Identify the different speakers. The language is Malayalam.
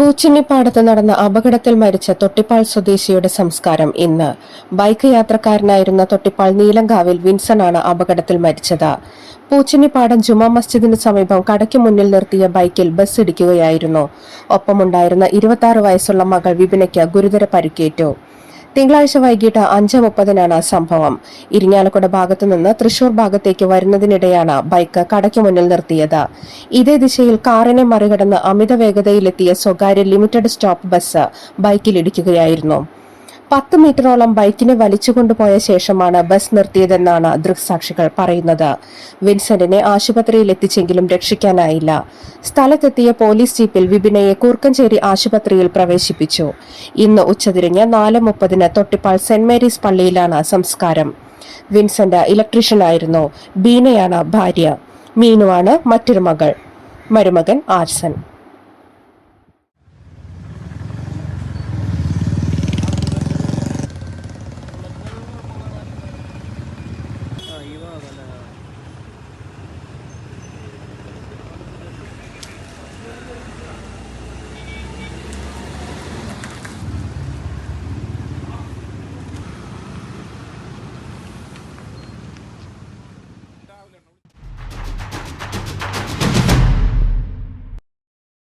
Speaker 1: പൂച്ചിന്നിപ്പാടത്ത് നടന്ന അപകടത്തിൽ മരിച്ച തൊട്ടിപ്പാൾ സ്വദേശിയുടെ സംസ്കാരം ഇന്ന്. ബൈക്ക് യാത്രക്കാരനായിരുന്ന തൊട്ടിപ്പാൾ നീലങ്കാവിൽ വിൻസൺ ആണ് അപകടത്തിൽ മരിച്ചത്. പൂച്ചിന്നിപ്പാടം ജുമാ മസ്ജിദിന് സമീപം കടയ്ക്ക് മുന്നിൽ നിർത്തിയ ബൈക്കിൽ ബസ് ഇടിക്കുകയായിരുന്നു. ഒപ്പമുണ്ടായിരുന്ന ഇരുപത്തി വയസ്സുള്ള മകൾ വിപിനയ്ക്ക് ഗുരുതര പരിക്കേറ്റു. തിങ്കളാഴ്ച വൈകിട്ട് അഞ്ച് മുപ്പതിനാണ് സംഭവം. ഇരിങ്ങാലക്കുട ഭാഗത്തു നിന്ന് തൃശൂർ ഭാഗത്തേക്ക് വരുന്നതിനിടെയാണ് ബൈക്ക് കടയ്ക്ക് മുന്നിൽ നിർത്തിയത്. ഇതേ ദിശയിൽ കാറിനെ മറികടന്ന് അമിത വേഗതയിലെത്തിയ സ്വകാര്യ ലിമിറ്റഡ് സ്റ്റോപ്പ് ബസ് ബൈക്കിലിടിക്കുകയായിരുന്നു പത്ത് മീറ്ററോളം ബൈക്കിനെ വലിച്ചുകൊണ്ടുപോയ ശേഷമാണ് ബസ് നിർത്തിയതെന്നാണ് ദൃക്സാക്ഷികൾ പറയുന്നത്. വിൻസെന്റിനെ ആശുപത്രിയിൽ എത്തിച്ചെങ്കിലും രക്ഷിക്കാനായില്ല. സ്ഥലത്തെത്തിയ പോലീസ് ജീപ്പിൽ വിപിനയെ കൂർക്കഞ്ചേരി ആശുപത്രിയിൽ പ്രവേശിപ്പിച്ചു. ഇന്ന് ഉച്ചതിരിഞ്ഞ് നാല് മുപ്പതിന് തൊട്ടിപ്പാൾ സെന്റ് മേരീസ് പള്ളിയിലാണ് സംസ്കാരം. വിൻസെന്റ് ഇലക്ട്രീഷ്യനായിരുന്നു. ബീനയാണ് ഭാര്യ. മീനുവാണ് മറ്റൊരു മകൾ. മരുമകൻ ആർസൻ.